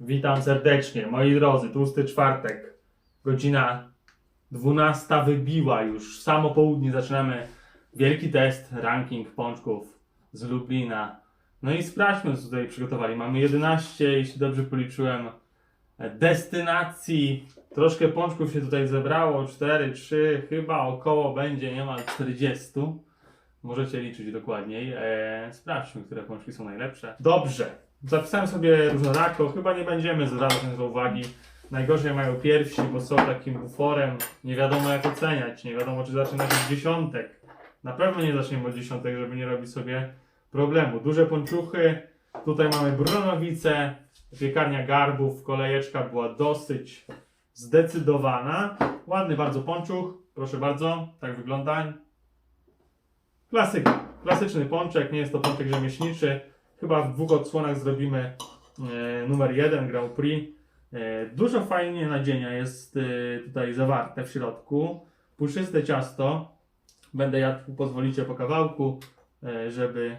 Witam serdecznie, moi drodzy. Tłusty czwartek, godzina 12 wybiła już. Samo południe zaczynamy wielki test, ranking pączków z Lublina. No i sprawdźmy, co tutaj przygotowali. Mamy 11, jeśli dobrze policzyłem, destynacji. Troszkę pączków się tutaj zebrało, 4, 3, chyba około będzie niemal 40. Możecie liczyć dokładniej. Eee, sprawdźmy, które pączki są najlepsze. Dobrze. Zapisałem sobie różnorako. Chyba nie będziemy zwracać na uwagi. Najgorzej mają pierwsi, bo są takim buforem. Nie wiadomo jak oceniać. Nie wiadomo, czy zaczynać od dziesiątek. Na pewno nie zaczniemy od dziesiątek, żeby nie robić sobie problemu. Duże pączuchy. Tutaj mamy Brunowice. Piekarnia Garbów. Kolejeczka była dosyć zdecydowana. Ładny bardzo pączuch. Proszę bardzo. Tak wygląda. Klasyka. Klasyczny pączek. Nie jest to pączek rzemieślniczy. Chyba w dwóch odsłonach zrobimy e, numer jeden Grand Prix. E, dużo fajnie nadzienia jest e, tutaj zawarte w środku. Puszyste ciasto. Będę jadł, pozwolicie, po kawałku, e, żeby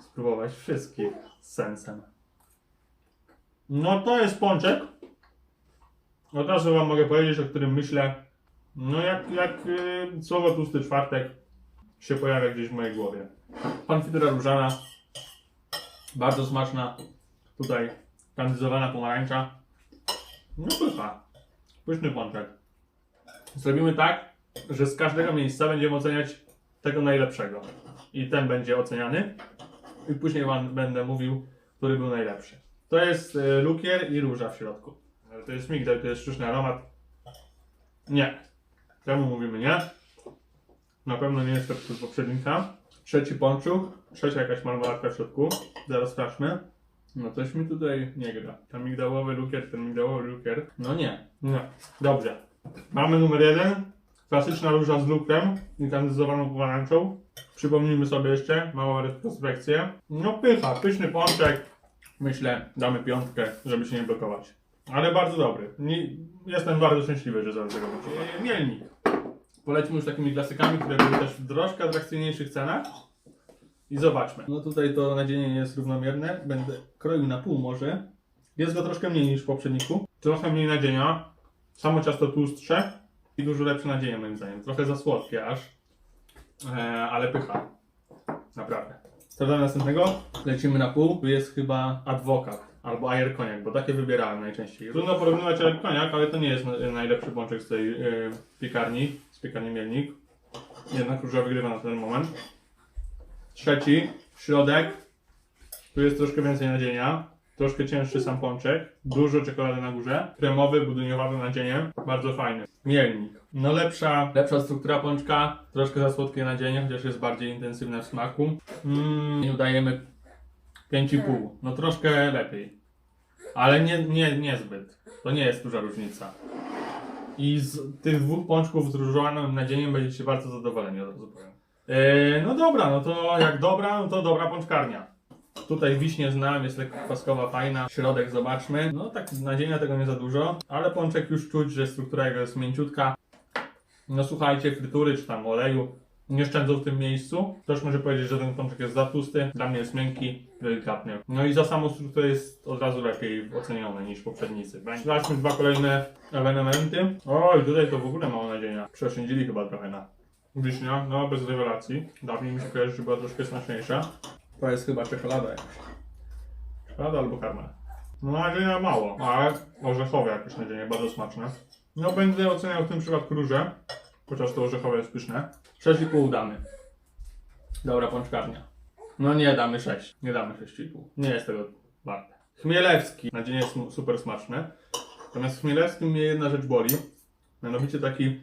spróbować wszystkich z sensem. No to jest pączek. Od razu wam mogę powiedzieć, o którym myślę. No jak, jak e, słowo tłusty czwartek się pojawia gdzieś w mojej głowie. Konfitura różana. Bardzo smaczna. Tutaj kandyzowana pomarańcza. No pycha. Pyszny pączek. Zrobimy tak, że z każdego miejsca będziemy oceniać tego najlepszego. I ten będzie oceniany. I później wam będę mówił, który był najlepszy. To jest y, lukier i róża w środku. Ale To jest migdał, to jest sztuczny aromat. Nie. Temu mówimy nie. Na pewno nie jest to z poprzednika. Trzeci pączuk, trzecia jakaś marmoladka w środku. Zaraz sprawdźmy. No coś mi tutaj nie gra. Ten migdałowy lukier, ten migdałowy lukier. No nie, nie. Dobrze. Mamy numer jeden. Klasyczna róża z lukrem i kandyzowaną pomarańczą. Przypomnijmy sobie jeszcze małą retrospekcję. No pycha, pyszny pączek. Myślę, damy piątkę, żeby się nie blokować. Ale bardzo dobry. Nie, jestem bardzo szczęśliwy, że zaraz tego będzie. E, Mielnik. Polećmy już takimi klasykami, które były też w troszkę atrakcyjniejszych cenach. I zobaczmy. No tutaj to nadzienie nie jest równomierne. Będę kroił na pół może. Jest go troszkę mniej niż w poprzedniku. Trochę mniej nadzienia. Samo ciasto tłustsze. I dużo lepsze nadzienie moim zdaniem. Trochę za słodkie aż. E, ale pycha. Naprawdę. Sprawdzamy następnego. Lecimy na pół. Tu jest chyba adwokat. Albo ajer koniak, bo takie wybierałem najczęściej. Trudno porównywać ajer koniak, ale to nie jest na- najlepszy pączek z tej e, piekarni. Z piekarni Mielnik. Jednak róża wygrywa na ten moment. Trzeci, środek. Tu jest troszkę więcej nadzienia. Troszkę cięższy sam pączek. Dużo czekolady na górze. Kremowy, budyniowy nadzienie. Bardzo fajny. Mielnik. No lepsza, lepsza struktura pączka. Troszkę za słodkie nadzienie, chociaż jest bardziej intensywne w smaku. Mm, nie udajemy 5,5. No troszkę lepiej. Ale nie, nie, niezbyt. To nie jest duża różnica. I z tych dwóch pączków z różowanym nadzieniem będziecie bardzo zadowoleni, od razu powiem. Eee, no dobra, no to jak dobra, no to dobra pączkarnia. Tutaj wiśnie znam, jest lekko kwaskowa, fajna. Środek zobaczmy. No tak nadzienia tego nie za dużo, ale pączek już czuć, że struktura jego jest mięciutka. No słuchajcie, frytury czy tam oleju nie szczędzą w tym miejscu. Ktoś może powiedzieć, że ten pączek jest za tłusty. Dla mnie jest miękki, delikatny. No i za samą strukturę jest od razu lepiej oceniony niż poprzednicy. Zobaczmy dwa kolejne ewenementy. Oj, tutaj to w ogóle mało nadzienia. Przeszędzili chyba trochę na wiśnia, no bez rewelacji. Dawniej mi się kojarzy, że była troszkę smaczniejsza. To jest chyba czekolada jakaś. Czekolada albo karmel. No nadzienia mało, ale orzechowe jakieś nadzienie, bardzo smaczne. No będę oceniał w tym przypadku róże, chociaż to orzechowe jest pyszne. 6,5 damy. Dobra pączkarnia. No nie damy 6, nie damy 6,5. Nie jest tego warte. Chmielewski, nadzienie jest mu- super smaczne. Natomiast w Chmielewskim mnie jedna rzecz boli. Mianowicie taki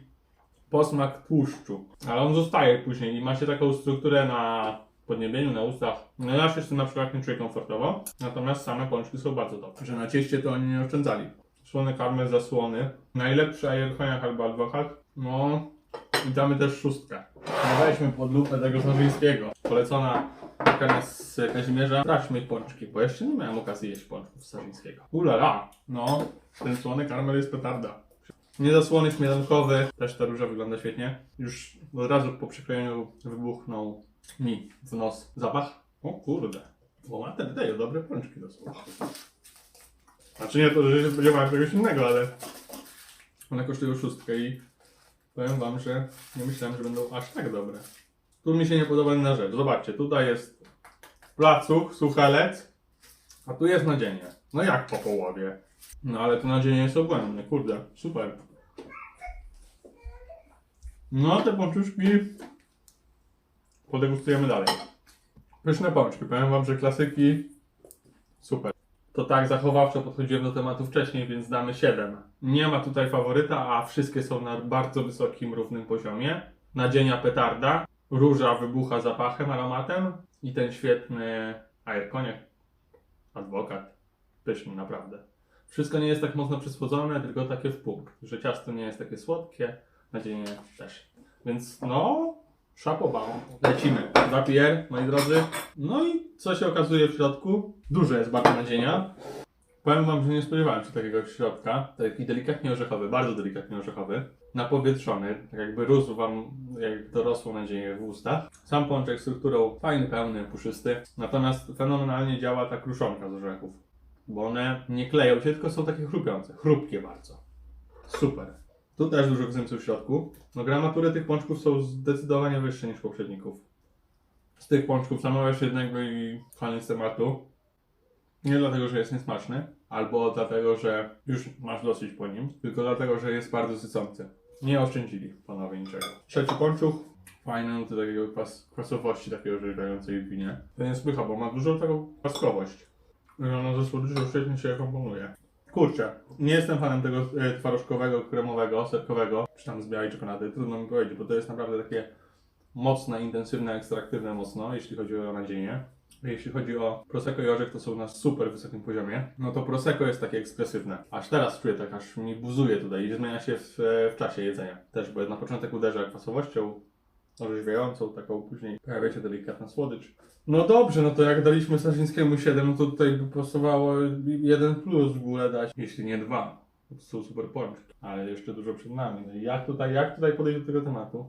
posmak tłuszczu. Ale on zostaje później i macie taką strukturę na podniebieniu, na ustach. No ja się z tym na przykład nie czuję komfortowo. Natomiast same pączki są bardzo dobre. Że na cieście to oni nie oszczędzali. Słony karmel zasłony. Najlepszy ajerchoniak albo adwokat. No i damy też szóstkę. No weźmy pod lupę tego Starzyńskiego. Polecona z Kazimierza. Sprawdźmy ich pączki, bo jeszcze nie miałem okazji jeść pączków z. Ulala! No, ten słony karmel jest petarda. Niezasłony śmietankowy, też ta róża wygląda świetnie. Już od razu po przyklejeniu wybuchnął mi w nos zapach. O kurde, bo ma ten tej dobre pączki to są. Znaczy nie to, że się spodziewałem czegoś innego, ale one kosztują szóstkę i powiem wam, że nie myślałem, że będą aż tak dobre. Tu mi się nie podoba inna rzecz. Zobaczcie, tutaj jest placuch, suchelec, a tu jest nadzienie. No jak po połowie? No ale to nadzienie jest obłędne, kurde, super. No te pączuszki podegustujemy dalej. Pyszne pączki, powiem wam, że klasyki super. To tak zachowawczo podchodziłem do tematu wcześniej, więc damy 7. Nie ma tutaj faworyta, a wszystkie są na bardzo wysokim, równym poziomie. Nadzienia petarda, róża wybucha zapachem, aromatem i ten świetny airkoniak, adwokat. Pyszny, naprawdę. Wszystko nie jest tak mocno przysłodzone, tylko takie w punkt, że ciasto nie jest takie słodkie, nadzienie też. Więc no, szapoba. Lecimy. Zapier, moi drodzy. No i co się okazuje w środku? Dużo jest bardzo nadzienia. Powiem wam, że nie spodziewałem się takiego środka. Taki delikatnie orzechowy, bardzo delikatnie orzechowy. Napowietrzony, tak jakby rósł wam, jak dorosło nadzieję w ustach. Sam pączek strukturą fajny, pełny, puszysty. Natomiast fenomenalnie działa ta kruszonka z orzechów. Bo one nie kleją się, tylko są takie chrupiące. Chrupkie bardzo. Super. Tu też dużo gzymsu w środku. No gramatury tych pączków są zdecydowanie wyższe niż poprzedników. Z tych pączków zamawiasz jednego i koniec tematu. Nie dlatego, że jest niesmaczny, albo dlatego, że już masz dosyć po nim, tylko dlatego, że jest bardzo sycący. Nie oszczędzili panowie niczego. Trzeci pączuch, fajny nuty takiego kwas, kwasowości, takiego orzeźwiającej w winie. To nie spycha, bo ma dużą taką kwaskowość. I ona ze słodyczą świetnie się komponuje. Kurczę, nie jestem fanem tego e, twarożkowego, kremowego, serkowego, czy tam z białej czekolady, trudno mi powiedzieć, bo to jest naprawdę takie mocne, intensywne, ekstraktywne mocno, jeśli chodzi o nadzienie. Jeśli chodzi o Prosecco i orzech, to są na super wysokim poziomie. No to Prosecco jest takie ekspresywne. Aż teraz czuję tak, aż mi buzuje tutaj i zmienia się w, w czasie jedzenia. Też, bo na początek uderza kwasowością orzeźwiającą, taką później pojawia się delikatna słodycz. No dobrze, no to jak daliśmy Sarzyńskiemu 7, no to tutaj by pasowało 1 plus w ogóle dać, jeśli nie 2. To są super pączki, ale jeszcze dużo przed nami. No jak tutaj, jak tutaj podejść do tego tematu?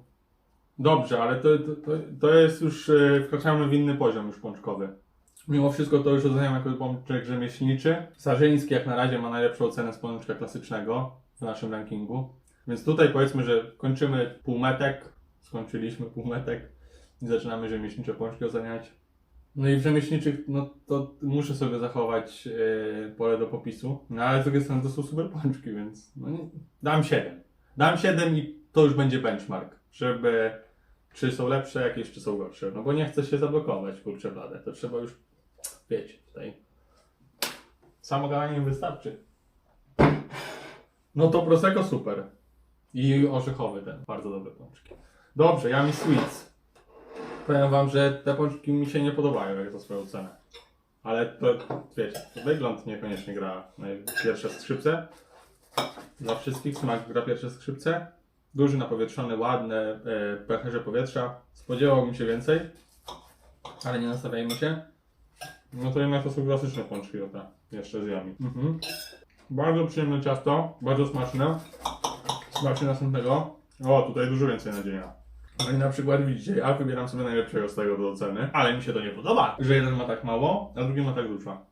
Dobrze, ale to, to, to, to jest już, e, wkraczamy w inny poziom już pączkowy. Mimo wszystko to już oceniam jako pączek rzemieślniczy. Sarzyński jak na razie ma najlepszą ocenę z pączka klasycznego w naszym rankingu. Więc tutaj powiedzmy, że kończymy półmetek, skończyliśmy półmetek i zaczynamy rzemieślnicze pączki oceniać. No i w rzemieślniczych, no to muszę sobie zachować e, pole do popisu. No ale z drugiej strony to są super pączki, więc no nie, dam 7. Dam 7 i to już będzie benchmark, żeby czy są lepsze jakieś, czy są gorsze. No bo nie chcę się zablokować, kurczę blade. To trzeba już, wiecie, tutaj samo gadanie nie wystarczy. No to Prosecco super. I orzechowy ten, bardzo dobre pączki. Dobrze, Yummy Sweets. Powiem wam, że te pączki mi się nie podobają jak za swoją cenę. Ale to, wiecie, wygląd niekoniecznie gra na pierwsze skrzypce. Dla wszystkich smak gra pierwsze skrzypce. Duży, napowietrzony, ładny, e, pęcherze powietrza. Spodziewałbym się więcej, ale nie nastawiajmy się. No to jednak to są klasyczne pączki, dobra, jeszcze z jami. Mhm. Bardzo przyjemne ciasto, bardzo smaczne. Smacznie następnego. O, tutaj dużo więcej nadzienia. No i na przykład widzicie, ja wybieram sobie najlepszego z tego do oceny, ale mi się to nie podoba, że jeden ma tak mało, a drugi ma tak dużo.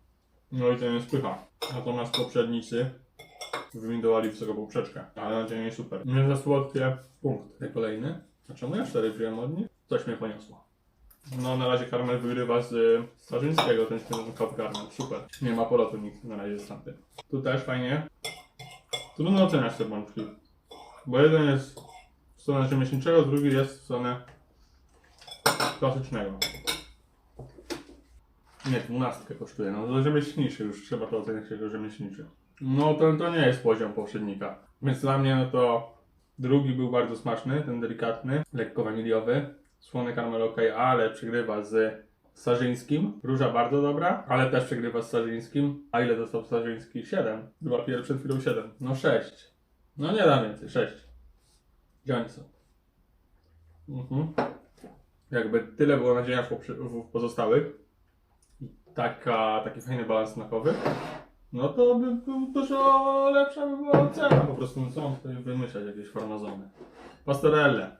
No i ten jest pycha. Natomiast poprzednicy wywindowali wysoką poprzeczkę, ale nadzienie jest super. Nie za słodkie. Punkt. Ten kolejny. A czemu ja cztery wziąłem od nich? Coś mnie poniosło. No na razie karmel wygrywa z y, Starzyńskiego, ten śmietankowy karmel. Super. Nie ma polotu nikt na razie z tamtym. Tu też fajnie. Trudno oceniać te bączki. Bo jeden jest w stronę rzemieślniczego, drugi jest w stronę klasycznego. Nie, dwunastkę kosztuje. No to rzemieślniczy już trzeba to oceniać jako rzemieślniczy. No to, to nie jest poziom poprzednika. Więc dla mnie no to drugi był bardzo smaczny, ten delikatny, lekko waniliowy. Słony karmel ok, ale przegrywa z Starzyńskim. Róża bardzo dobra, ale też przegrywa z Starzyńskim. A ile dostał Starzyński? 7. Była pierwsza przed chwilą 7. No 6. No nie da więcej, 6. Są? Mhm. Jakby tyle było nadzienia w, w pozostałych. I taka, taki fajny balans smakowy. no to by był dużo lepsza by była cena. Po prostu no co mam tutaj wymyślać, jakieś farmazony. Pastorelle.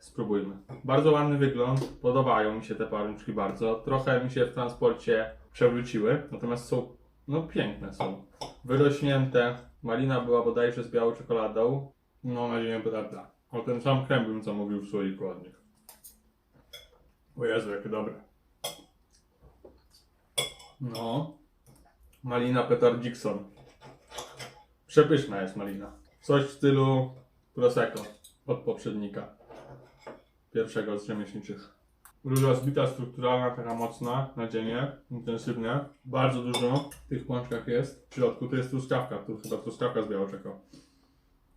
Spróbujmy. Bardzo ładny wygląd, podobają mi się te parniczki bardzo. Trochę mi się w transporcie przewróciły, natomiast są, no piękne są. Wyrośnięte. Malina była bodajże z białą czekoladą. No, mam nadzieję, petarda. O ten sam krem bym zamówił w słoiku od. O Jezu, jakie dobre. No. Malina Petar Dixon. Przepyszna jest malina. Coś w stylu Prosecco od poprzednika. Pierwszego z rzemieślniczych. Róża zbita, strukturalna, taka mocna, na dzienie, intensywnie. Bardzo dużo w tych pączkach jest. W środku to jest truskawka, tu chyba truskawka z białoczeko.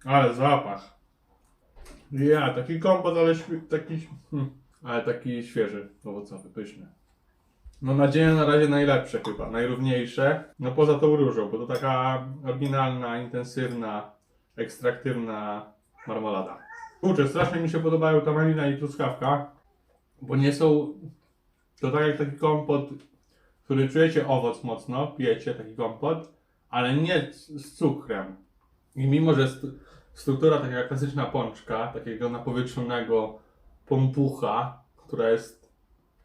Ale zapach. Ja, taki kompot, ale taki, hmm, ale taki świeży, owocowy, pyszny. No nadzieja na razie najlepsze chyba, najrówniejsze. No poza tą różą, bo to taka oryginalna, intensywna, ekstraktywna marmolada. Kurczę, strasznie mi się podobają ta malina i truskawka, bo nie są... To tak jak taki kompot, który czujecie owoc mocno, pijecie taki kompot, ale nie z cukrem. I mimo, że st- struktura taka klasyczna pączka, takiego napowietrzonego pompucha, która jest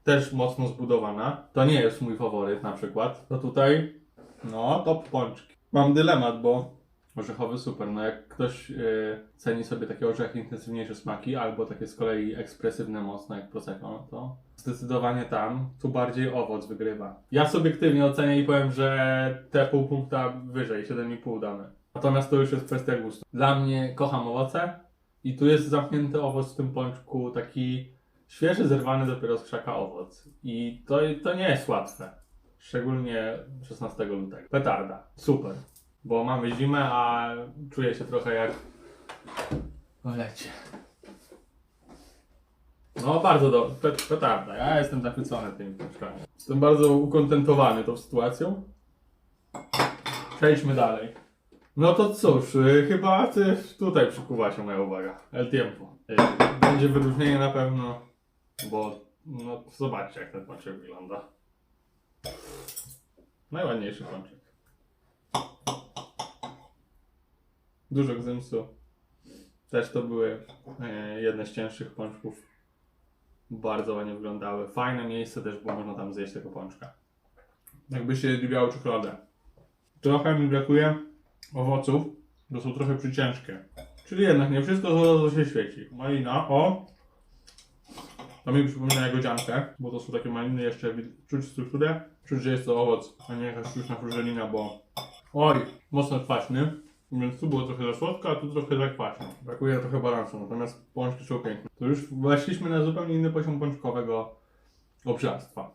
też mocno zbudowana. To nie jest mój faworyt na przykład. To tutaj, no, top pączki. Mam dylemat, bo orzechowy super. No jak ktoś yy, ceni sobie takie orzechy intensywniejsze smaki, albo takie z kolei ekspresywne mocno jak Prosecco, no to zdecydowanie tam, tu bardziej owoc wygrywa. Ja subiektywnie ocenię i powiem, że te pół punkta wyżej, 7,5 damy. Natomiast to już jest kwestia gustu. Dla mnie kocham owoce i tu jest zamknięty owoc w tym pączku, taki świeży, zerwany dopiero z krzaka owoc. I to, to nie jest łatwe. Szczególnie 16 lutego. Petarda. Super. Bo mamy zimę, a czuję się trochę jak w lecie. No bardzo dobrze. Pet, petarda. Ja jestem zachwycony tymi pączkami. Jestem bardzo ukontentowany tą sytuacją. Przejdźmy dalej. No to cóż, y, chyba ty, tutaj przykuwa się moja uwaga. El Tiempo. Y, Będzie wyróżnienie na pewno, bo no zobaczcie jak ten pączek wygląda. Najładniejszy pączek. Dużo gzymsu. Też to były e, jedne z cięższych pączków. Bardzo ładnie wyglądały. Fajne miejsce też, bo można tam zjeść tego pączka. Jakbyście jedli białą czekoladę. Trochę mi brakuje owoców, bo są trochę przyciężkie. Czyli jednak nie wszystko złoto, się świeci. Malina, o! To mi przypomina jagodziankę, bo to są takie maliny jeszcze, czuć strukturę, czuć, że jest to owoc, a nie jakaś sztuczna frużelina, bo oj, mocno kwaśny, więc tu było trochę za słodko, a tu trochę za kwaśno. Brakuje trochę balansu, natomiast pączki są piękne. To już weszliśmy na zupełnie inny poziom pączkowego obżarstwa,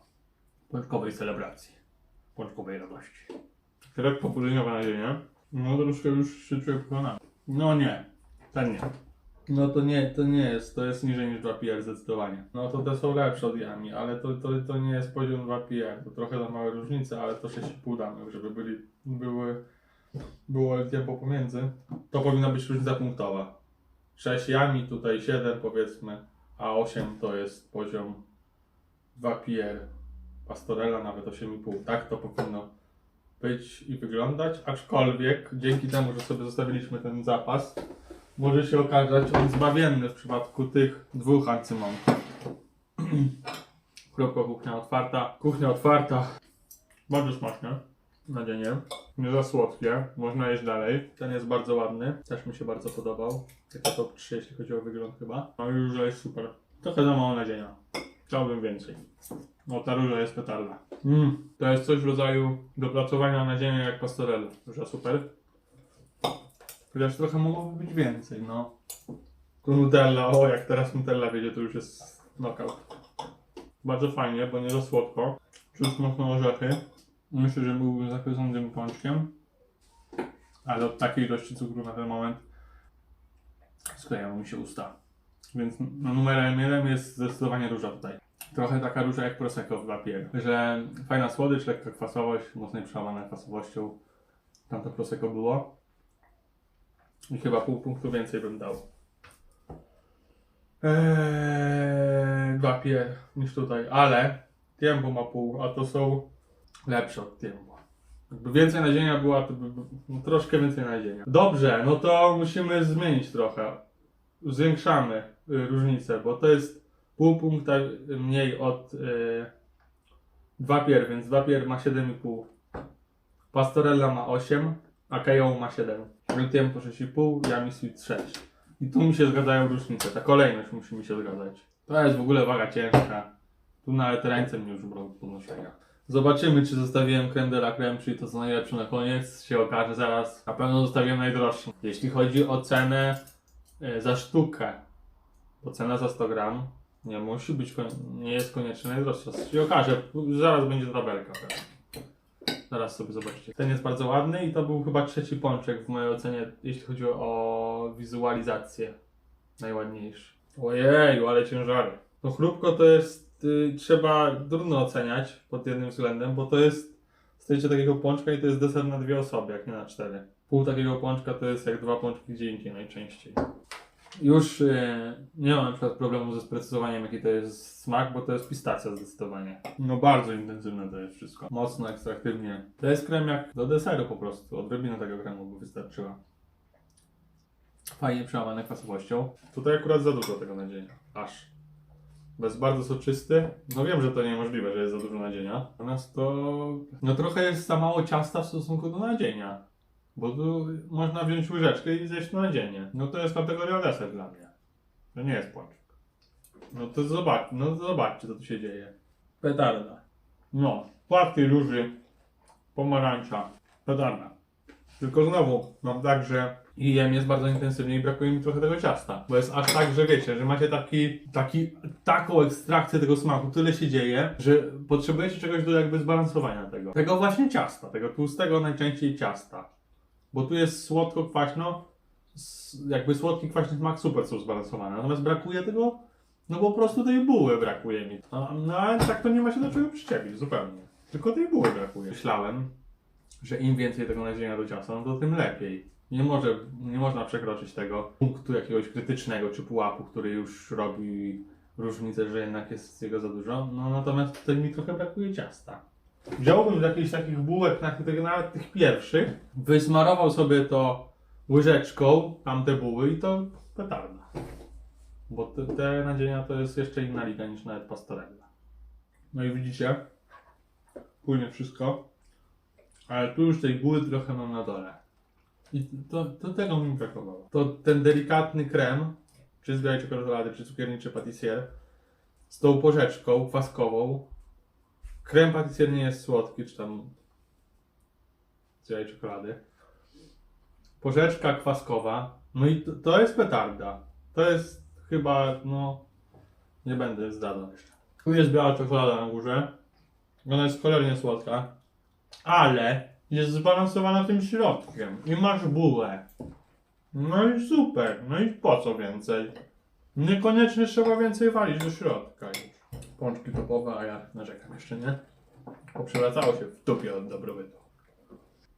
pączkowej celebracji, pączkowej radości. Krep popołudniowa na ziemię. No troszkę już się czuję przekonany. No nie, ten nie. No to nie, to nie jest, to jest niżej niż 2PR zdecydowanie. No to te są lepsze od Yami, ale to, to, to nie jest poziom 2PR, to trochę za małe różnice, ale to 6,5 damy, żeby byli, były, było tempo pomiędzy. To powinna być różnica punktowa. 6 Yami, tutaj 7 powiedzmy, a 8 to jest poziom 2PR. Pastorella nawet 8,5, tak to powinno być i wyglądać, aczkolwiek dzięki temu, że sobie zostawiliśmy ten zapas, może się okazać on zbawienny w przypadku tych dwóch arcymonków. Kropka kuchnia otwarta. Kuchnia otwarta. Bardzo smaczne. Nadzienie. Nie za słodkie. Można jeść dalej. Ten jest bardzo ładny. Też mi się bardzo podobał. Tylko top 3, jeśli chodzi o wygląd chyba. No i róża jest super. Trochę za mało nadzienia. Chciałbym więcej. No ta róża jest petarda. Mm, to jest coś w rodzaju dopracowania nadzienia jak pastorella. Róża super. Chociaż trochę mogłoby być więcej, no. Tu Nutella, o jak teraz Nutella wiedzie, to już jest knockout. Bardzo fajnie, bo nie za słodko. Czuć mocno orzechy. Myślę, że byłbym zachwycony tym pączkiem. Ale od takiej ilości cukru na ten moment sklejają mi się usta. Więc no, numerem jeden jest zdecydowanie róża tutaj. Trochę taka róża jak Prosecco w Lapier, że fajna słodycz, lekka kwasowość, mocno przełamana kwasowością. Tam to Prosecco było. I chyba pół punktu więcej bym dał. Eee, Lapier niż tutaj, ale Tiempo ma pół, a to są lepsze od Tiempo. Jakby więcej nadzienia była, to by, no, troszkę więcej nadzienia. Dobrze, no to musimy zmienić trochę. Zwiększamy y, różnicę, bo to jest pół punkta mniej od y, 2 pier, więc 2 pier ma 7,5. Pastorella ma 8, a KO ma 7. Lutiem po 6,5, Yami Sweet 6. I tu mi się zgadzają różnice, ta kolejność musi mi się zgadzać. To jest w ogóle waga ciężka. Tu nawet ręce mi już brał do noszenia. Zobaczymy, czy zostawiłem creme de la creme, czyli to co najlepsze na koniec. Się okaże zaraz. Na pewno zostawiłem najdroższy. Jeśli chodzi o cenę e, za sztukę, bo cena za 100 gram nie musi być, nie jest koniecznie najdroższa. Się okaże, zaraz będzie tabelka. pewnie. Zaraz sobie zobaczycie. Ten jest bardzo ładny i to był chyba trzeci pączek w mojej ocenie, jeśli chodzi o wizualizację. Najładniejszy. Ojeju, ale ciężary. No chrupko to jest, y, trzeba trudno oceniać pod jednym względem, bo to jest, stoicie takiego pączka i to jest deser na dwie osoby, jak nie na cztery. Pół takiego pączka to jest jak dwa pączki gdzie najczęściej. Już y, nie mam na przykład problemu ze sprecyzowaniem jaki to jest smak, bo to jest pistacja zdecydowanie. No bardzo intensywne to jest wszystko. Mocno, ekstraktywnie. To jest krem jak do deseru po prostu. Odrobina tego kremu by wystarczyła. Fajnie przełamane kwasowością. Tutaj akurat za dużo tego nadzienia. Aż. Bez bardzo soczysty. No wiem, że to niemożliwe, że jest za dużo nadzienia. Natomiast to... No trochę jest za mało ciasta w stosunku do nadzienia. Bo tu można wziąć łyżeczkę i zjeść to nadzienie. No to jest kategoria deser dla mnie. To nie jest pączek. No to zobacz, no to zobaczcie co tu się dzieje. Petarda. No, płatki róży, pomarańcza, petarda. Tylko znowu mam tak, że i jem jest bardzo intensywnie i brakuje mi trochę tego ciasta. Bo jest aż tak, że wiecie, że macie taki, taki, taką ekstrakcję tego smaku, tyle się dzieje, że potrzebujecie czegoś do jakby zbalansowania tego. Tego właśnie ciasta, tego tłustego najczęściej ciasta. Bo tu jest słodko-kwaśno, jakby słodki, kwaśny smak super są zbalansowane. Natomiast brakuje tego, no po prostu tej buły brakuje mi. No, no ale tak to nie ma się do czego przyczepić, zupełnie. Tylko tej buły brakuje. Myślałem, że im więcej tego nadzienia do ciasta, no to tym lepiej. Nie, może, nie można przekroczyć tego punktu jakiegoś krytycznego czy pułapu, który już robi różnicę, że jednak jest jego za dużo. No natomiast tutaj mi trochę brakuje ciasta. Wziąłbym z jakichś takich bułek, tych, nawet tych pierwszych, wysmarował sobie to łyżeczką, tamte buły i to petarda. Bo te, te nadzienia to jest jeszcze inna liga niż nawet pastorella. No i widzicie, płynie wszystko, ale tu już tej buły trochę mam na dole. I to, to tego mi brakowało. To ten delikatny krem, czy z białej czekolady, czy cukierniczy patissier, z tą porzeczką kwaskową. Krem patissier nie jest słodki, czy tam z białej czekolady. Porzeczka kwaskowa. No i to, to jest petarda. To jest chyba, no, nie będę zdradzał jeszcze. Tu jest biała czekolada na górze. Ona jest cholernie słodka. Ale jest zbalansowana tym środkiem. I masz bułę. No i super. No i po co więcej? Niekoniecznie trzeba więcej walić do środka już. Pączki topowe, a ja narzekam jeszcze, nie? Poprzewracało się w dupie od dobrobytu.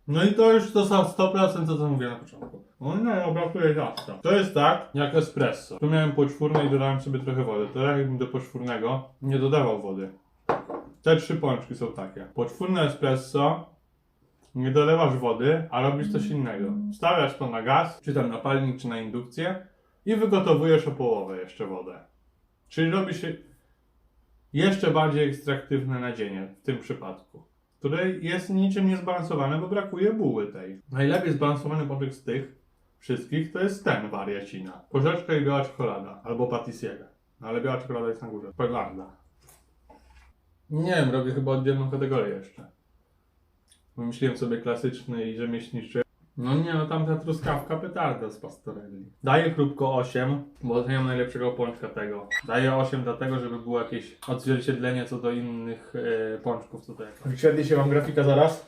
No i to już to są 100% to co mówiłem na początku. No nie, no brakuje ciasta. To jest tak jak espresso. Tu miałem poczwórne i dodałem sobie trochę wody. To jakbym do poczwórnego nie dodawał wody. Te trzy pączki są takie. Poczwórne espresso, nie dolewasz wody, a robisz coś innego. Stawiasz to na gaz, czy tam na palnik, czy na indukcję i wygotowujesz o połowę jeszcze wodę. Czyli robi się jeszcze bardziej ekstraktywne nadzienie w tym przypadku, które jest niczym niezbalansowane, bo brakuje buły tej. Najlepiej zbalansowany pączek z tych wszystkich to jest ten wariacina. Porzeczka i biała czekolada, albo patissiere. No ale biała czekolada jest na górze. Pegarda. Nie wiem, robię chyba oddzielną kategorię jeszcze. Wymyśliłem sobie klasyczny i rzemieślniczy. No nie, no tamta truskawka petarda z pastorelli. Daję chrupko 8, bo oceniam najlepszego pączka tego. Daję 8 dlatego, żeby było jakieś odzwierciedlenie co do innych e, pączków tutaj. Wyświetli się wam grafika zaraz.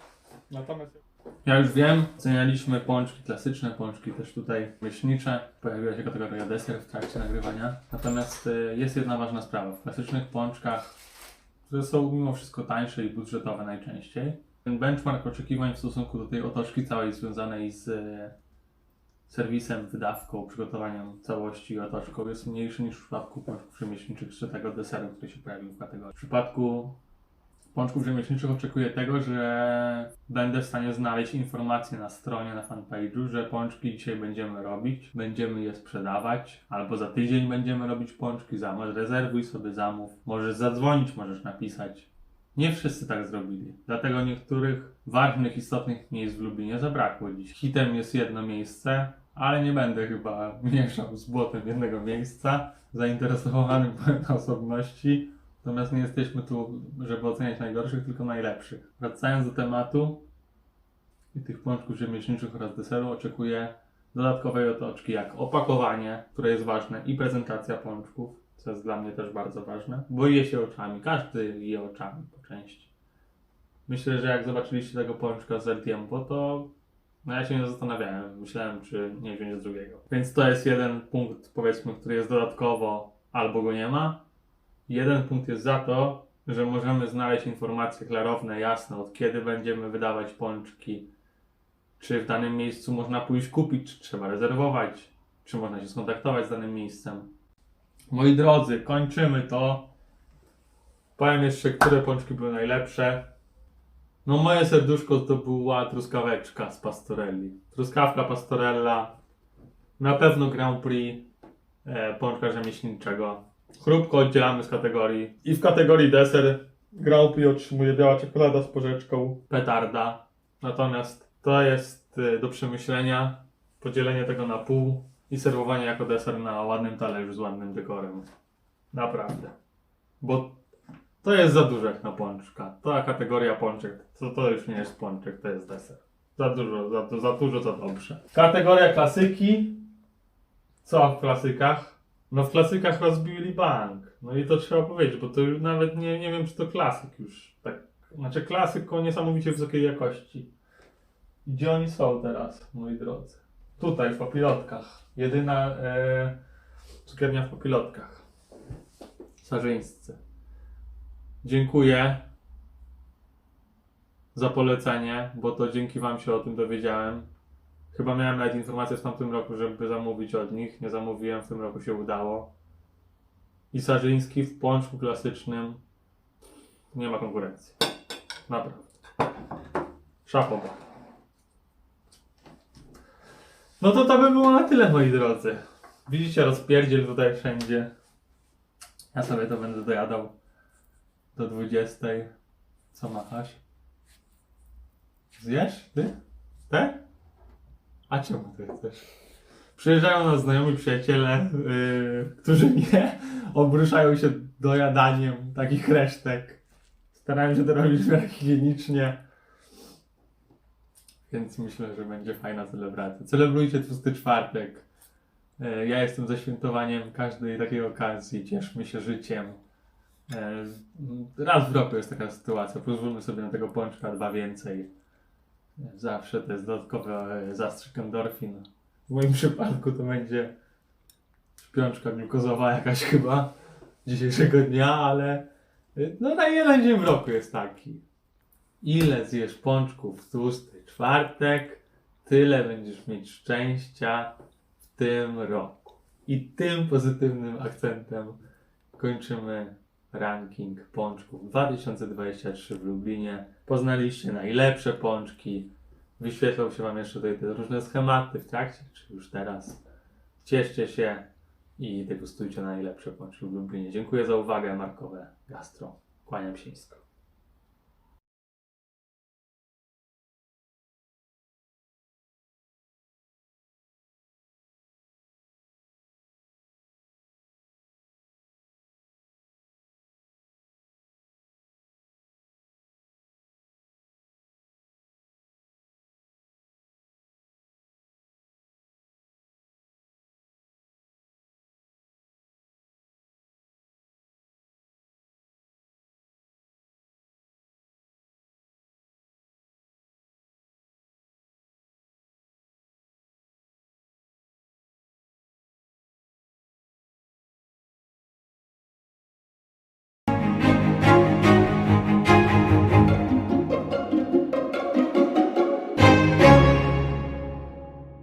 Natomiast... Ja już wiem, ocenialiśmy pączki klasyczne, pączki też tutaj myślnicze. Pojawiła się kategoria deser w trakcie nagrywania. Natomiast e, jest jedna ważna sprawa. W klasycznych pączkach, które są mimo wszystko tańsze i budżetowe najczęściej, ten benchmark oczekiwań w stosunku do tej otoczki całej związanej z e, serwisem, wydawką, przygotowaniem całości otoczką jest mniejszy niż w przypadku pączków rzemieślniczych czy tego deseru, który się pojawił w kategorii. W przypadku pączków rzemieślniczych oczekuję tego, że będę w stanie znaleźć informacje na stronie, na fanpage'u, że pączki dzisiaj będziemy robić, będziemy je sprzedawać, albo za tydzień będziemy robić pączki, zamów, rezerwuj sobie zamów, możesz zadzwonić, możesz napisać. Nie wszyscy tak zrobili, dlatego niektórych ważnych, istotnych miejsc w Lublinie zabrakło dziś. Hitem jest jedno miejsce, ale nie będę chyba mieszał z błotem jednego miejsca. Zainteresowanym byłem na osobności, natomiast nie jesteśmy tu, żeby oceniać najgorszych, tylko najlepszych. Wracając do tematu i tych pączków rzemieślniczych oraz deseru, oczekuję dodatkowej otoczki, jak opakowanie, które jest ważne, i prezentacja pączków, co jest dla mnie też bardzo ważne, bo je się oczami, każdy je oczami po części. Myślę, że jak zobaczyliście tego pączka z El to no ja się nie zastanawiałem. Myślałem, czy nie wziąć drugiego. Więc to jest jeden punkt, powiedzmy, który jest dodatkowo albo go nie ma. Jeden punkt jest za to, że możemy znaleźć informacje klarowne, jasne, od kiedy będziemy wydawać pączki, czy w danym miejscu można pójść kupić, czy trzeba rezerwować, czy można się skontaktować z danym miejscem. Moi drodzy, kończymy to. Powiem jeszcze, które pączki były najlepsze. No moje serduszko to była truskaweczka z pastorelli. Truskawka pastorella. Na pewno Grand Prix e, pączka rzemieślniczego. Chrupko oddzielamy z kategorii. I w kategorii deser Grand Prix otrzymuje biała czekolada z porzeczką. Petarda. Natomiast to jest e, do przemyślenia. Podzielenie tego na pół i serwowanie jako deser na ładnym talerzu z ładnym dekorem. Naprawdę. Bo to jest za dużo jak na pączka. Ta kategoria pączek, to, to już nie jest pączek, to jest deser. Za dużo, za, za dużo, za dobrze. Kategoria klasyki. Co w klasykach? No w klasykach rozbili bank. No i to trzeba powiedzieć, bo to już nawet nie, nie wiem, czy to klasyk już. Tak, znaczy klasyk o niesamowicie wysokiej jakości. Gdzie oni są teraz, moi drodzy? Tutaj, w papilotkach. Jedyna e, cukiernia w papilotkach. Sarzyńscy. Dziękuję za polecenie, bo to dzięki Wam się o tym dowiedziałem. Chyba miałem nawet informację w tamtym roku, żeby zamówić od nich. Nie zamówiłem, w tym roku się udało. I Sarzyński w pączku klasycznym nie ma konkurencji. Naprawdę. Szapoba. No to to by było na tyle, moi drodzy. Widzicie rozpierdziel tutaj wszędzie. Ja sobie to będę dojadał do 20. Co machasz? Zjesz? Ty? Te? A czemu ty chcesz? Przyjeżdżają nas znajomi przyjaciele, yy, którzy nie obruszają się dojadaniem takich resztek. Starają się to robić higienicznie. Więc myślę, że będzie fajna celebracja. Celebrujcie tłusty czwartek. Yy, Ja jestem za świętowaniem każdej takiej okazji. Cieszmy się życiem. E, Raz w roku jest taka sytuacja. Pozwólmy sobie na tego pączka dwa więcej. E, Zawsze to jest dodatkowy e, zastrzyk endorfin. W moim przypadku to będzie śpiączka glukozowa jakaś chyba dzisiejszego dnia, ale e, no na jeden dzień w roku jest taki. Ile zjesz pączków w tłusty czwartek, tyle będziesz mieć szczęścia w tym roku. I tym pozytywnym akcentem kończymy ranking pączków 2023 w Lublinie. Poznaliście najlepsze pączki. Wyświetlą się Wam jeszcze tutaj te różne schematy w trakcie, czy już teraz. Cieszcie się i degustujcie najlepsze pączki w Lublinie. Dziękuję za uwagę, Markowe Gastro. Kłaniam się nisko.